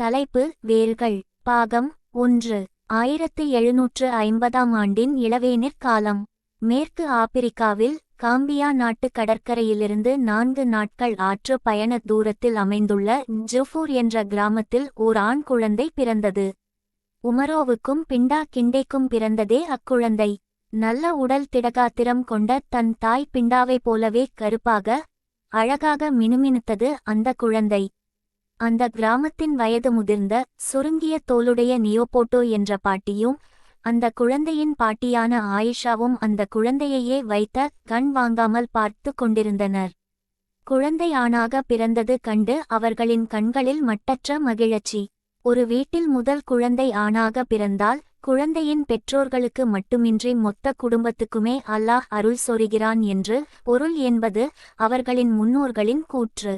தலைப்பு வேர்கள். பாகம் ஒன்று. ஆயிரத்து எழுநூற்று ஐம்பதாம் ஆண்டின் இளவேனிற் காலம். மேற்கு ஆப்பிரிக்காவில் காம்பியா நாட்டு கடற்கரையிலிருந்து நான்கு நாட்கள் ஆற்று பயண தூரத்தில் அமைந்துள்ள ஜுஃபூர் என்ற கிராமத்தில் ஓர் ஆண் குழந்தை பிறந்தது. உமரோவுக்கும் பிண்டா கிண்டேக்கும் பிறந்ததே அக்குழந்தை. நல்ல உடல் திடகாத்திரம் கொண்ட தன் தாய் பிண்டாவைப் போலவே கருப்பாக அழகாக மினுமினுத்தது அந்த குழந்தை. அந்த கிராமத்தின் வயது முதிர்ந்த சுருங்கிய தோலுடைய நியோபோட்டோ என்ற பாட்டியும் அந்த குழந்தையின் பாட்டியான ஆயிஷாவும் அந்த குழந்தையையே வைத்த கண் வாங்காமல் பார்த்து கொண்டிருந்தனர். குழந்தை ஆணாக பிறந்தது கண்டு அவர்களின் கண்களில் மட்டற்ற மகிழச்சி. ஒரு வீட்டில் முதல் குழந்தை ஆணாக பிறந்தால் குழந்தையின் பெற்றோர்களுக்கு மட்டுமின்றி மொத்த குடும்பத்துக்குமே அல்லாஹ் அருள் சொருகிறான் என்று பொருள் என்பது அவர்களின் முன்னோர்களின் கூற்று.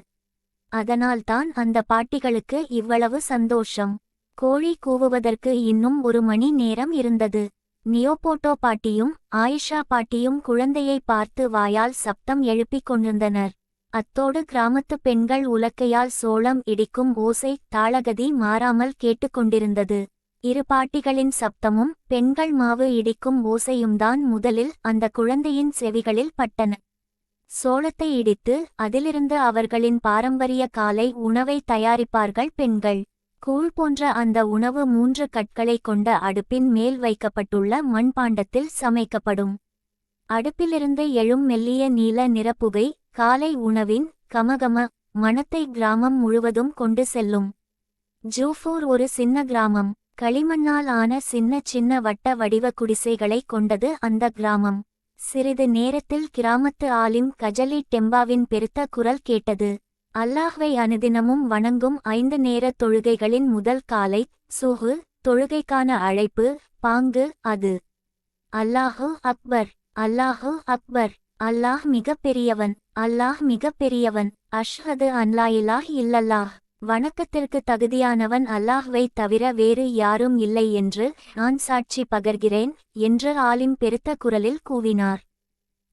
அதனால்தான் அந்த பாட்டிகளுக்கு இவ்வளவு சந்தோஷம். கோழி கூவுவதற்கு இன்னும் ஒரு மணி நேரம் இருந்தது. நியோபோட்டோ பாட்டியும் ஆயிஷா பாட்டியும் குழந்தையை பார்த்து வாயால் சப்தம் எழுப்பிக் கொண்டிருந்தனர். அத்தோடு கிராமத்து பெண்கள் உலக்கையால் சோளம் இடிக்கும் ஓசை தாளகதி மாறாமல் கேட்டுக்கொண்டிருந்தது இரு பாட்டிகளின் சப்தமும் பெண்கள் மாவு இடிக்கும் ஓசையும்தான் முதலில் அந்த குழந்தையின் செவிகளில் பட்டன. சோளத்தை இடித்து அதிலிருந்து அவர்களின் பாரம்பரிய காலை உணவை தயாரிப்பார்கள் பெண்கள். கூழ் போன்ற அந்த உணவு மூன்று கற்களை கொண்ட அடுப்பின் மேல் வைக்கப்பட்டுள்ள மண்பாண்டத்தில் சமைக்கப்படும். அடுப்பிலிருந்து எழும் மெல்லிய நீல நிறப்புகை காலை உணவின் கமகம மணத்தை கிராமம் முழுவதும் கொண்டு செல்லும். ஜூஃபூர் ஒரு சின்ன கிராமம். களிமண்ணால் ஆன சின்ன சின்ன வட்ட வடிவ குடிசைகளை கொண்டது அந்த கிராமம். சிறிது நேரத்தில் கிராமத்து ஆலிம் கஜலி டெம்பாவின் பெருத்த குரல் கேட்டது. அல்லாஹ்வை அனுதினமும் வணங்கும் ஐந்து நேர தொழுகைகளின் முதல் காலை சுஹு தொழுகைக்கான அழைப்பு பாங்கு அது. அல்லாஹு அக்பர் அல்லாஹு அக்பர். அல்லாஹ் மிக பெரியவன் அல்லாஹ் மிக பெரியவன் அஷ்ஹது அன்லாயிலாஹ் இல்லல்லாஹ். வணக்கத்திற்கு தகுதியானவன் அல்லாஹ்வை தவிர வேறு யாரும் இல்லை என்று நான் சாட்சி பகர்கிறேன் என்று ஆலிம் பெருத்த குரலில் கூவினார்.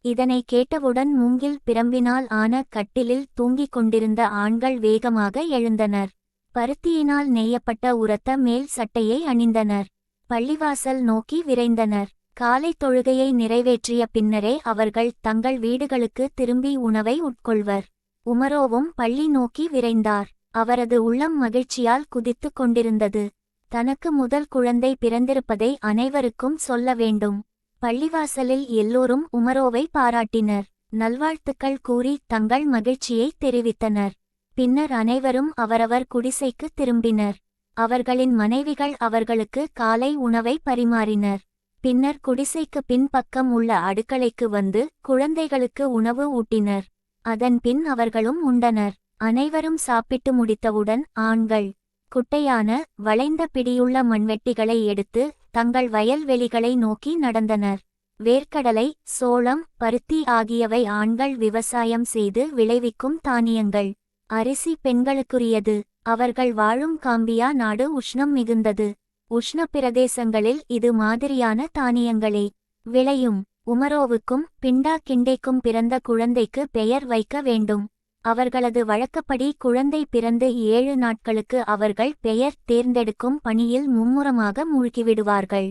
இதனை கேட்டவுடன் மூங்கில் பிரம்பினால் ஆன கட்டிலில் தூங்கிக் கொண்டிருந்த ஆண்கள் வேகமாக எழுந்தனர். பருத்தியினால் நெய்யப்பட்ட உரத்த மேல் சட்டையை அணிந்தனர். பள்ளிவாசல் நோக்கி விரைந்தனர். காலை தொழுகையை நிறைவேற்றிய பின்னரே அவர்கள் தங்கள் வீடுகளுக்கு திரும்பி உணவை உட்கொள்வர். உமரோவும் பள்ளி நோக்கி விரைந்தார். அவரது உள்ளம் மகிழ்ச்சியால் குதித்துக் கொண்டிருந்தது. தனக்கு முதல் குழந்தை பிறந்திருப்பதை அனைவருக்கும் சொல்ல வேண்டும். பள்ளிவாசலில் எல்லோரும் உமரோவை பாராட்டினர். நல்வாழ்த்துக்கள் கூறி தங்கள் மகிழ்ச்சியை தெரிவித்தனர். பின்னர் அனைவரும் அவரவர் குடிசைக்கு திரும்பினர். அவர்களின் மனைவிகள் அவர்களுக்கு காலை உணவை பரிமாறினர். பின்னர் குடிசைக்கு பின்பக்கம் உள்ள அடுக்களைக்கு வந்து குழந்தைகளுக்கு உணவு ஊட்டினர். அதன் பின் அவர்களும் உண்டனர். அனைவரும் சாப்பிட்டு முடித்தவுடன் ஆண்கள் குட்டையான வளைந்த பிடியுள்ள மண்வெட்டிகளை எடுத்து தங்கள் வயல்வெளிகளை நோக்கி நடந்தனர். வேர்க்கடலை சோளம் பருத்தி ஆகியவை ஆண்கள் விவசாயம் செய்து விளைவிக்கும் தானியங்கள். அரிசி பெண்களுக்குரியது. அவர்கள் வாழும் காம்பியா நாடு உஷ்ணம் மிகுந்தது. உஷ்ண பிரதேசங்களில் இது மாதிரியான தானியங்களே. விளையும் உமரோவுக்கும் பிண்டா கிண்டைக்கும் பிறந்த குழந்தைக்கு பெயர் வைக்க வேண்டும். அவர்களது வழக்கப்படி குழந்தை பிறந்து ஏழு நாட்களுக்கு அவர்கள் பெயர் தேர்ந்தெடுக்கும் பணியில் மும்முரமாக மூழ்கிவிடுவார்கள்.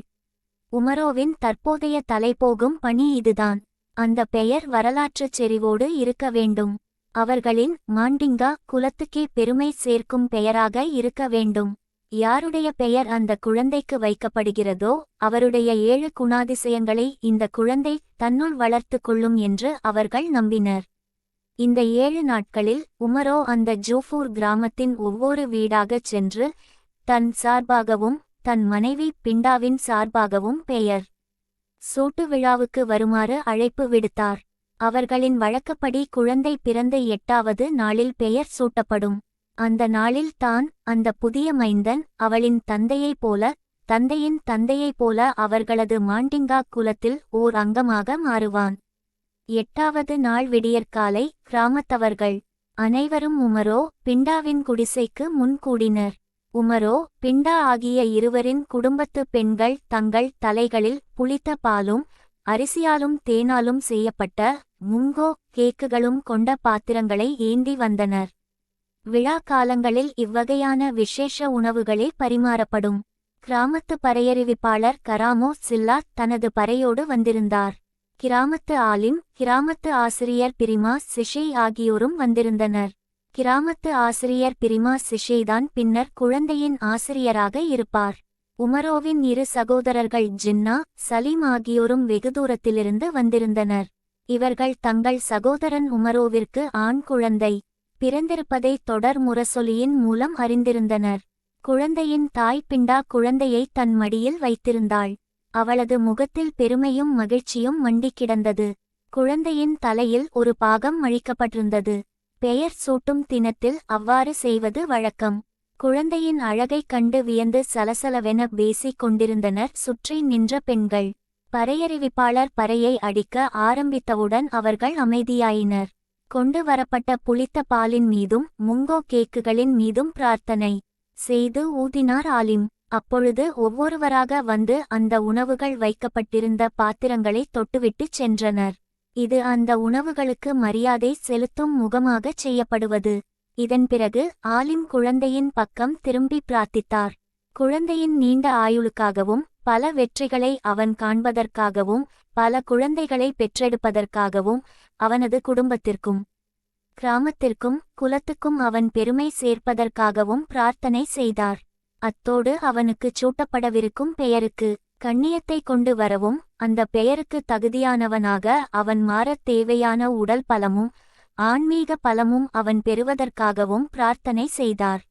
உமரோவின் தற்போதைய தலைபோகும் பணி இதுதான். அந்த பெயர் வரலாற்றுச் செறிவோடு இருக்க வேண்டும். அவர்களின் மாண்டிங்கா குலத்துக்கே பெருமை சேர்க்கும் பெயராக இருக்க வேண்டும். யாருடைய பெயர் அந்த குழந்தைக்கு வைக்கப்படுகிறதோ அவருடைய ஏழு குணாதிசயங்களை இந்த குழந்தை தன்னுள் வளர்த்து கொள்ளும் என்று அவர்கள் நம்பினர். இந்த ஏழு நாட்களில் உமரோ அந்த ஜோஃபூர் கிராமத்தின் ஒவ்வொரு வீடாகச் சென்று தன் சார்பாகவும் தன் மனைவி பிண்டாவின் சார்பாகவும் பெயர் சூட்டு விழாவுக்கு வருமாறு அழைப்பு விடுத்தார். அவர்களின் வழக்கப்படி குழந்தை பிறந்த எட்டாவது நாளில் பெயர் சூட்டப்படும். அந்த நாளில் தான் அந்த புதிய மைந்தன் அவளின் தந்தையைப் போல தந்தையின் தந்தையைப் போல அவர்களது மாண்டிங்கா குலத்தில் ஓர் அங்கமாக மாறுவான். எட்டாவது நாள் விடியற்காலை கிராமத்தவர்கள் அனைவரும் உமரோ பிண்டாவின் குடிசைக்கு முன் கூடினர். உமரோ பிண்டா ஆகிய இருவரின் குடும்பத்து பெண்கள் தங்கள் தலைகளில் புளித்த பாலும் அரிசியாலும் தேனாலும் செய்யப்பட்ட முங்கோ கேக்குகளும் கொண்ட பாத்திரங்களை ஏந்தி வந்தனர். விழா காலங்களில் இவ்வகையான விசேஷ உணவுகளே பரிமாறப்படும். கிராமத்து பறையறிவிப்பாளர் கராமோ சில்லா தனது பறையோடு வந்திருந்தார். கிராமத்து ஆலிம் கிராமத்து ஆசிரியர் பிரிமா சிஷை ஆகியோரும் வந்திருந்தனர். கிராமத்து ஆசிரியர் பிரிமா சிஷேதான் பின்னர் குழந்தையின் ஆசிரியராக இருப்பார். உமரோவின் இரு சகோதரர்கள் ஜின்னா சலீம் ஆகியோரும் வெகு தூரத்திலிருந்து வந்திருந்தனர். இவர்கள் தங்கள் சகோதரன் உமரோவிற்கு ஆண் குழந்தை பிறந்திருப்பதை தொடர் முரசொலியின் மூலம் அறிந்திருந்தனர். குழந்தையின் தாய் பிண்டா குழந்தையை தன் மடியில் வைத்திருந்தாள். அவளது முகத்தில் பெருமையும் மகிழ்ச்சியும் மண்டி கிடந்தது. குழந்தையின் தலையில் ஒரு பாகம் அழிக்கப்பட்டிருந்தது. பெயர் சூட்டும் தினத்தில் அவ்வாறு செய்வது வழக்கம். குழந்தையின் அழகைக் கண்டு வியந்து சலசலவென பேசிக் கொண்டிருந்தனர் சுற்றி நின்ற பெண்கள். பறையறிவிப்பாளர் பறையை அடிக்க ஆரம்பித்தவுடன் அவர்கள் அமைதியாயினர். கொண்டு வரப்பட்ட புளித்த பாலின் மீதும் முங்கோ கேக்குகளின் மீதும் பிரார்த்தனை செய்து ஊதினார் ஆலிம். அப்பொழுது ஒவ்வொருவராக வந்து அந்த உணவுகள் வைக்கப்பட்டிருந்த பாத்திரங்களை தொட்டுவிட்டுச் சென்றனர். இது அந்த உணவுகளுக்கு மரியாதை செலுத்தும் முகமாகச் செய்யப்படுவது. இதன் பிறகு ஆலிம் குழந்தையின் பக்கம் திரும்பி பிரார்த்தித்தார். குழந்தையின் நீண்ட ஆயுளுக்காகவும் பல வெற்றிகளை அவன் காண்பதற்காகவும் பல குழந்தைகளை பெற்றெடுப்பதற்காகவும் அவனது குடும்பத்திற்கும் கிராமத்திற்கும் குலத்துக்கும் அவன் பெருமை சேர்ப்பதற்காகவும் பிரார்த்தனை செய்தார். அத்தோடு அவனுக்குச் சூட்டப்படவிருக்கும் பெயருக்கு கண்ணியத்தை கொண்டு வரவும் அந்த பெயருக்கு தகுதியானவனாக அவன் மாறத் தேவையான உடல் பலமும் ஆன்மீக பலமும் அவன் பெறுவதற்காகவும் பிரார்த்தனை செய்தார்.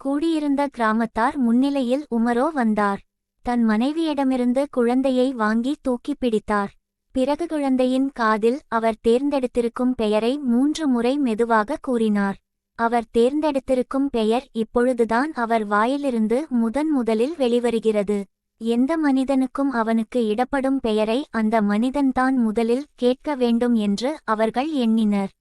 கூடியிருந்த கிராமத்தார் முன்னிலையில் உமரோ வந்தார். தன் மனைவியிடமிருந்து குழந்தையை வாங்கி தூக்கி பிடித்தார். பிறகு குழந்தையின் காதில் அவர் தேர்ந்தெடுத்திருக்கும் பெயரை மூன்று முறை மெதுவாக கூறினார். அவர் தேர்ந்தெடுத்திருக்கும் பெயர் இப்பொழுதுதான் அவர் வாயிலிருந்து முதன் முதலில் வெளிவருகிறது. எந்த மனிதனுக்கும் அவனுக்கு இடப்படும் பெயரை அந்த மனிதன்தான் முதலில் கேட்க வேண்டும் என்று அவர்கள் எண்ணினர்.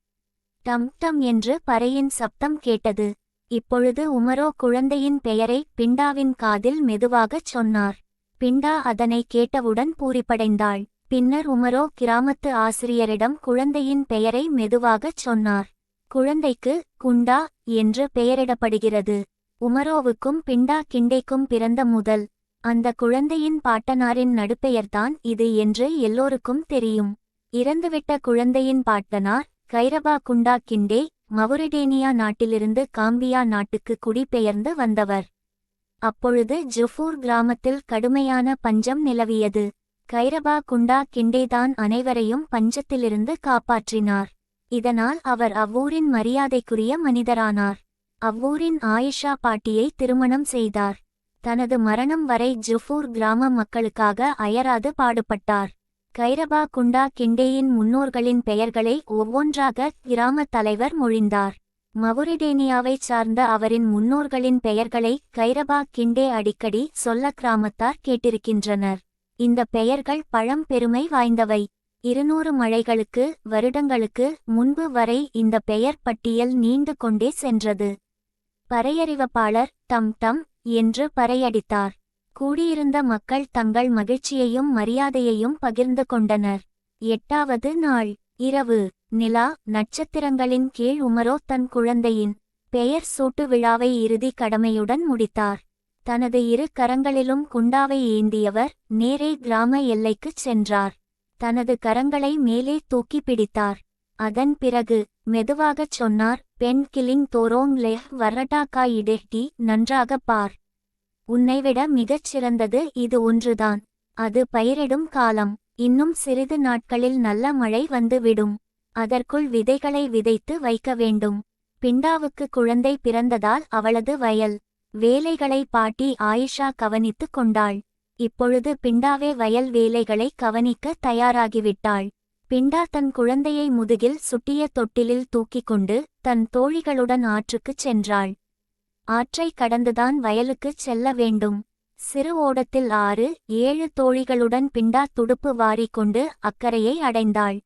டம் டம் என்று பறையின் சப்தம் கேட்டது. இப்பொழுது உமரோ குழந்தையின் பெயரை பிண்டாவின் காதில் மெதுவாகச் சொன்னார். பிண்டா அதனை கேட்டவுடன் பூரிப்படைந்தாள். பின்னர் உமரோ கிராமத்து ஆசிரியரிடம் குழந்தையின் பெயரை மெதுவாகச் சொன்னார். குழந்தைக்கு குண்டா என்று பெயரிடப்படுகிறது. உமரோவுக்கும் பிண்டா கிண்டைக்கும் பிறந்த முதல் அந்த குழந்தையின் பாட்டனாரின் நடுப்பெயர்தான் இது என்று எல்லோருக்கும் தெரியும். இறந்துவிட்ட குழந்தையின் பாட்டனார் கைரபா குண்டா கிண்டே மவுரிடேனியா நாட்டிலிருந்து காம்பியா நாட்டுக்கு குடிபெயர்ந்து வந்தவர். அப்பொழுது ஜுஃபூர் கிராமத்தில் கடுமையான பஞ்சம் நிலவியது. கைரபா குண்டா கிண்டேதான் அனைவரையும் பஞ்சத்திலிருந்து காப்பாற்றினார். இதனால் அவர் அவ்வூரின் மரியாதைக்குரிய மனிதரானார். அவ்வூரின் ஆயிஷா பாட்டியை திருமணம் செய்தார். தனது மரணம் வரை ஜுஃபூர் கிராம மக்களுக்காக அயராது பாடுபட்டார். கைரபா குண்டா கிண்டேயின் முன்னோர்களின் பெயர்களை ஒவ்வொன்றாக கிராம தலைவர் மொழிந்தார். மவுரிடேனியாவைச் சார்ந்த அவரின் முன்னோர்களின் பெயர்களை கைரபா கிண்டே அடிக்கடி சொல்ல கிராமத்தார் கேட்டிருக்கின்றனர். இந்த பெயர்கள் பழம் பெருமை வாய்ந்தவை. இருநூறு மழைகளுக்கு வருடங்களுக்கு முன்பு வரை இந்த பெயர் பட்டியல் நீண்டு கொண்டே சென்றது. பறையறிவப்பாளர் தம் டம் என்று பறையடித்தார். கூடியிருந்த மக்கள் தங்கள் மகிழ்ச்சியையும் மரியாதையையும் பகிர்ந்து கொண்டனர். எட்டாவது நாள் இரவு நிலா நட்சத்திரங்களின் கீழ் உமரோ தன் குழந்தையின் பெயர் சூட்டு விழாவை இறுதி கடமையுடன் முடித்தார். தனது இரு கரங்களிலும் குண்டாவை ஏந்தியவர் நேரே கிராம எல்லைக்குச் சென்றார். தனது கரங்களை மேலே தூக்கி பிடித்தார். அதன் பிறகு மெதுவாகச் சொன்னார் பெண் கிளிங் தோரோங் லெஹ் வர்ரடாக்கா இடெஹ்டி நன்றாக பார். உன்னைவிட மிகச் சிறந்தது இது ஒன்றுதான். அது பயிரிடும் காலம். இன்னும் சிறிது நாட்களில் நல்ல மழை வந்துவிடும் அதற்குள் விதைகளை விதைத்து வைக்க வேண்டும். பிண்டாவுக்கு குழந்தை பிறந்ததால் அவளது வயல் வேலைகளை பாட்டி ஆயிஷா கவனித்துக் கொண்டாள். இப்பொழுது பிண்டாவே வயல் வேலைகளை கவனிக்க தயாராகிவிட்டாள். பிண்டா தன் குழந்தையை முதுகில் சுட்டிய தொட்டிலில் தூக்கிக் கொண்டு தன் தோழிகளுடன் ஆற்றுக்குச் சென்றாள். ஆற்றை கடந்துதான் வயலுக்குச் செல்ல வேண்டும். சிறு ஓடத்தில் ஆறு ஏழு தோழிகளுடன் பிண்டா துடுப்பு வாரிக்கொண்டு அக்கறையை அடைந்தாள்.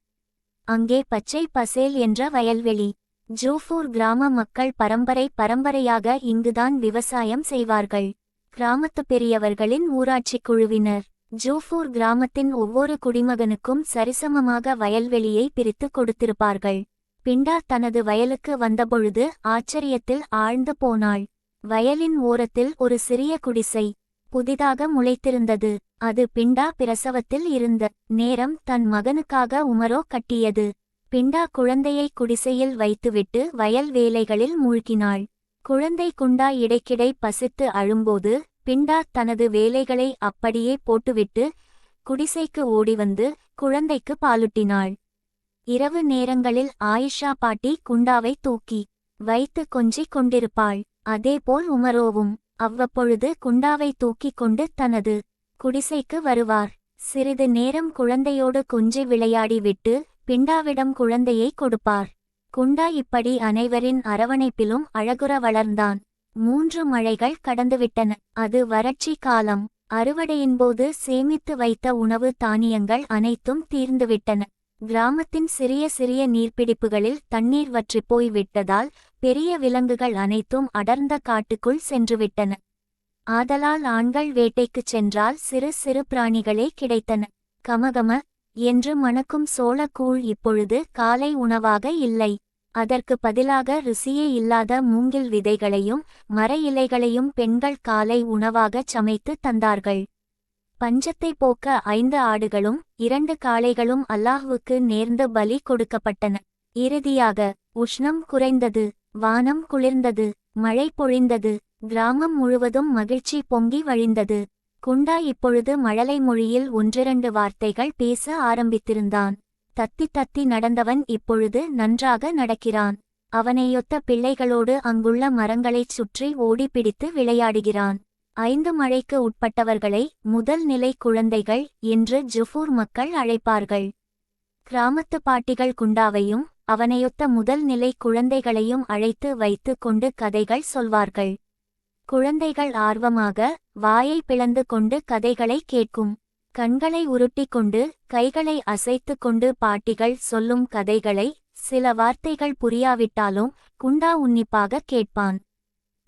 அங்கே பச்சை பசேல் என்ற வயல்வெளி. ஜூஃபூர் கிராம மக்கள் பரம்பரை பரம்பரையாக இங்குதான் விவசாயம் செய்வார்கள். கிராமத்து பெரியவர்களின் ஊராட்சிக் குழுவினர். ஜூஃபூர் கிராமத்தின் ஒவ்வொரு குடிமகனுக்கும் சரிசமமாக வயல்வெளியை பிரித்து கொடுத்திருப்பார்கள். பிண்டா தனது வயலுக்கு வந்தபொழுது ஆச்சரியத்தில் ஆழ்ந்து போனாள். வயலின் ஓரத்தில் ஒரு சிறிய குடிசை புதிதாக முளைத்திருந்தது. அது பிண்டா பிரசவத்தில் இருந்த நேரம் தன் மகனுக்காக உமரோ கட்டியது. பிண்டா குழந்தையை குடிசையில் வைத்துவிட்டு வயல் வேலைகளில் மூழ்கினாள். குழந்தை குண்டா இடைக்கிடை பசித்து அழும்போது பிண்டா தனது வேலைகளை அப்படியே போட்டுவிட்டு குடிசைக்கு ஓடிவந்து குழந்தைக்கு பாலுட்டினாள். இரவு நேரங்களில் ஆயிஷா பாட்டி குண்டாவை தூக்கி வைத்து கொஞ்சிக் கொண்டிருப்பாள். அதேபோல் உமரோவும். அவ்வப்பொழுது குண்டாவை தூக்கிக் கொண்டு தனது குடிசைக்கு வருவார். சிறிது நேரம் குழந்தையோடு கொஞ்சி விளையாடிவிட்டு பிண்டாவிடம் குழந்தையை கொடுப்பார். குண்டா இப்படி அனைவரின் அரவணைப்பிலும் அழகுற வளர்ந்தான். மூன்று மழைகள் கடந்துவிட்டன. அது வறட்சி காலம். அறுவடையின்போது சேமித்து வைத்த உணவு தானியங்கள் அனைத்தும் தீர்ந்துவிட்டன. கிராமத்தின் சிறிய சிறிய நீர்ப்பிடிப்புகளில் தண்ணீர் வற்றிப் போய் விட்டதால் பெரிய விலங்குகள் அனைத்தும் அடர்ந்த காட்டுக்குள் சென்றுவிட்டன. ஆதலால் ஆண்கள் வேட்டைக்குச் சென்றால் சிறு சிறு பிராணிகளே கிடைத்தன. கமகம என்று மணக்கும் சோளக்கூழ் இப்பொழுது காலை உணவாக இல்லை. அதற்கு பதிலாக ருசியே இல்லாத மூங்கில் விதைகளையும் மர இலைகளையும் பெண்கள் காலை உணவாகச் சமைத்து தந்தார்கள். பஞ்சத்தை போக்க ஐந்து ஆடுகளும் இரண்டு காளைகளும் அல்லாஹ்வுக்கு நேர்ந்து பலி கொடுக்கப்பட்டன. இறுதியாக உஷ்ணம் குறைந்தது வானம் குளிர்ந்தது மழை பொழிந்தது கிராமம் முழுவதும் மகிழ்ச்சி பொங்கி வழிந்தது. குண்டா இப்பொழுது மழலை மொழியில் ஒன்றிரண்டு வார்த்தைகள் பேச ஆரம்பித்திருந்தான். தத்தி தத்தி நடந்தவன் இப்பொழுது நன்றாக நடக்கிறான். அவனையொத்த பிள்ளைகளோடு அங்குள்ள மரங்களைச் சுற்றி ஓடிப்பிடித்து விளையாடுகிறான். ஐந்து மழைக்கு உட்பட்டவர்களை முதல் நிலை குழந்தைகள் என்று ஜுஃபூர் மக்கள் அழைப்பார்கள். கிராமத்து பாட்டிகள் குண்டாவையும் அவனையொத்த முதல் நிலை குழந்தைகளையும் அழைத்து வைத்து கொண்டு கதைகள் சொல்வார்கள். குழந்தைகள் ஆர்வமாக வாயை பிளந்து கொண்டு கதைகளை கேட்கும். கண்களை உருட்டிக் கொண்டு கைகளை அசைத்து கொண்டு பாட்டிகள் சொல்லும் கதைகளை சில வார்த்தைகள் புரியாவிட்டாலும் குண்டா உன்னிப்பாக கேட்பான்.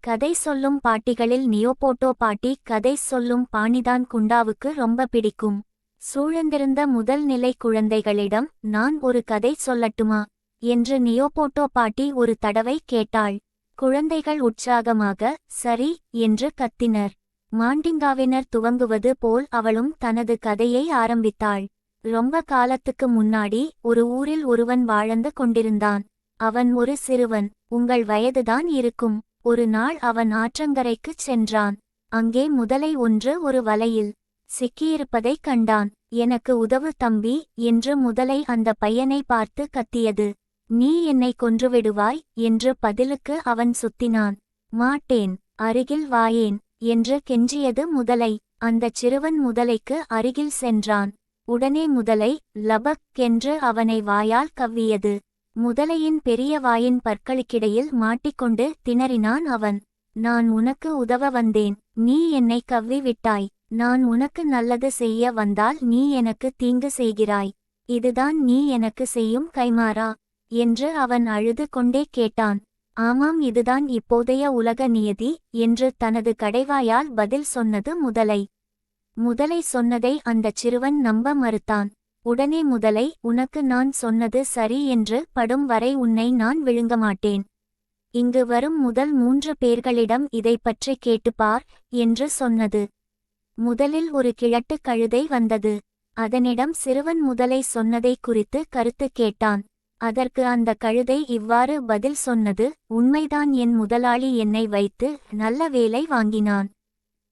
கதை சொல்லும் பாட்டிகளில் நியோபோட்டோ பாட்டி கதை சொல்லும் பாணிதான் குண்டாவுக்கு ரொம்ப பிடிக்கும். சூழ்ந்திருந்த முதல் நிலை குழந்தைகளிடம் நான் ஒரு கதை சொல்லட்டுமா? என்று நியோபோட்டோ பாட்டி ஒரு தடவை கேட்டாள். குழந்தைகள் உற்சாகமாக சரி என்று கத்தினர். மாண்டிங்காவினர் துவங்குவது போல் அவளும் தனது கதையை ஆரம்பித்தாள். ரொம்ப காலத்துக்கு முன்னாடி ஒரு ஊரில் ஒருவன் வாழ்ந்து கொண்டிருந்தான். அவன் ஒரு சிறுவன் உங்கள் வயதுதான் இருக்கும். ஒரு நாள் அவன் ஆற்றங்கரைக்குச் சென்றான். அங்கே முதலை ஒன்று ஒரு வலையில் சிக்கியிருப்பதைக் கண்டான். எனக்கு உதவு தம்பி என்று முதலை அந்த பையனை பார்த்து கத்தியது. நீ என்னை கொன்றுவிடுவாய் என்று பதிலுக்கு அவன் சுத்தினான். மாட்டேன் அருகில் வாயேன் என்று கெஞ்சியது முதலை. அந்தச் சிறுவன் முதலைக்கு அருகில் சென்றான். உடனே முதலை லபக் என்று அவனை வாயால் கவ்வியது. முதலையின் பெரிய வாயின் பற்களுக்கிடையில் மாட்டிக்கொண்டு திணறினான் அவன். நான் உனக்கு உதவ வந்தேன் நீ என்னை கவ்வி விட்டாய் நான் உனக்கு நல்லது செய்ய வந்தால் நீ எனக்கு தீங்கு செய்கிறாய். இதுதான் நீ எனக்கு செய்யும் கைமாறா என்று அவன் அழுது கொண்டே கேட்டான். ஆமாம் இதுதான் இப்போதைய உலக நியதி என்று தனது கடைவாயால் பதில் சொன்னது முதலை. முதலை சொன்னதை அந்தச் சிறுவன் நம்ப மறுத்தான். உடனே முதலை உனக்கு நான் சொன்னது சரி என்று படும் வரை உன்னை நான் விழுங்க மாட்டேன். இங்கு வரும் முதல் மூன்று பேர்களிடம் இதைப் பற்றி கேட்டுப்பார் என்று சொன்னது. முதலில் ஒரு கிழட்டு கழுதை வந்தது. அதனிடம் சிறுவன் முதலை சொன்னதை குறித்து கருத்து கேட்டான். அதற்கு அந்த கழுதை இவ்வாறு பதில் சொன்னது உண்மைதான் என் முதலாளி என்னை வைத்து நல்ல வேலை வாங்கினான்.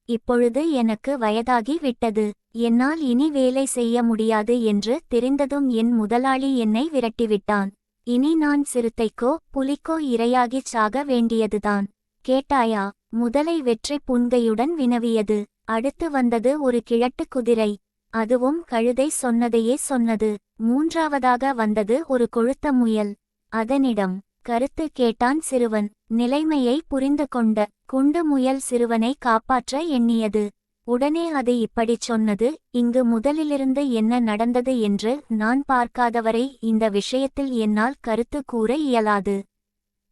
இப்பொழுது எனக்கு வயதாகி விட்டது. என்னால் இனி வேலை செய்ய முடியாது என்று தெரிந்ததும் என் முதலாளி என்னை விரட்டிவிட்டான். இனி நான் சிறுத்தைக்கோ புலிக்கோ இரையாகிச் சாக வேண்டியதுதான். கேட்டாயா முதலை வெற்றி புன்கையுடன் வினவியது. அடுத்து வந்தது ஒரு கிழட்டு குதிரை. அதுவும் கழுதை சொன்னதையே சொன்னது. மூன்றாவதாக வந்தது ஒரு கொழுத்த முயல். அதனிடம் கருத்து கேட்டான் சிறுவன். நிலைமையை புரிந்து கொண்ட குண்டு முயல் சிறுவனை காப்பாற்ற எண்ணியது. உடனே அது இப்படிச் சொன்னது இங்கு முதலிலிருந்து என்ன நடந்தது என்று நான் பார்க்காதவரை இந்த விஷயத்தில் என்னால் கருத்து கூற இயலாது.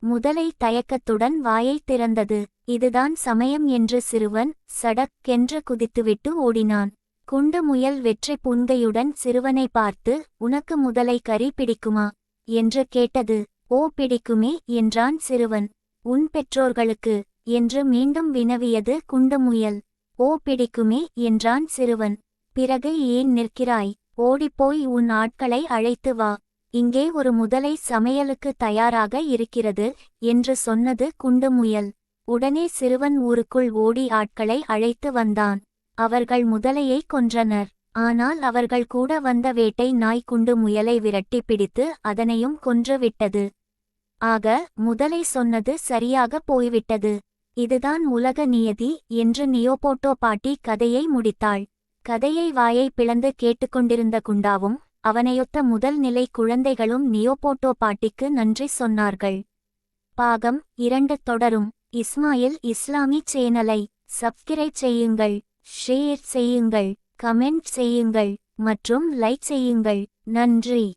முதலை தயக்கத்துடன் வாயைத் திறந்தது. இதுதான் சமயம் என்று சிறுவன் சடக்கென்று குதித்துவிட்டு ஓடினான். குண்டு முயல் வெற்றி புன்கையுடன் சிறுவனை பார்த்து உனக்கு முதலை கறி பிடிக்குமா என்று கேட்டது. ஓ பிடிக்குமே என்றான் சிறுவன். உன் பெற்றோர்களுக்கு என்று மீண்டும் வினவியது குண்டுமுயல் ஓ பிடிக்குமே என்றான் சிறுவன். பிறகு ஏன் நிற்கிறாய்? ஓடிப்போய் உன் ஆட்களை அழைத்து வா. இங்கே ஒரு முதலை சமையலுக்கு தயாராக இருக்கிறது என்று சொன்னது குண்டுமுயல் உடனே சிறுவன் ஊருக்குள் ஓடி ஆட்களை அழைத்து வந்தான். அவர்கள் முதலையை கொன்றனர். ஆனால் அவர்கள் கூட வந்த வேட்டை நாய் குண்டு முயலை விரட்டி பிடித்து அதனையும் கொன்றுவிட்டது ஆக முதலை சொன்னது சரியாக போய்விட்டது. இதுதான் உலக நியதி என்று நியோபோட்டோ பாட்டி கதையை முடித்தாள். கதையை வாயை பிளந்து கேட்டுக்கொண்டிருந்த குண்டாவும் அவனையொத்த முதல் நிலை குழந்தைகளும் நியோபோட்டோ பாட்டிக்கு நன்றி சொன்னார்கள். பாகம் இரண்டு தொடரும். இஸ்மாயில் இஸ்லாமி சேனலை சப்ஸ்கிரைப் செய்யுங்கள். ஷேர் செய்யுங்கள் கமெண்ட் செய்யுங்கள் மற்றும் லைக் செய்யுங்கள். நன்றி.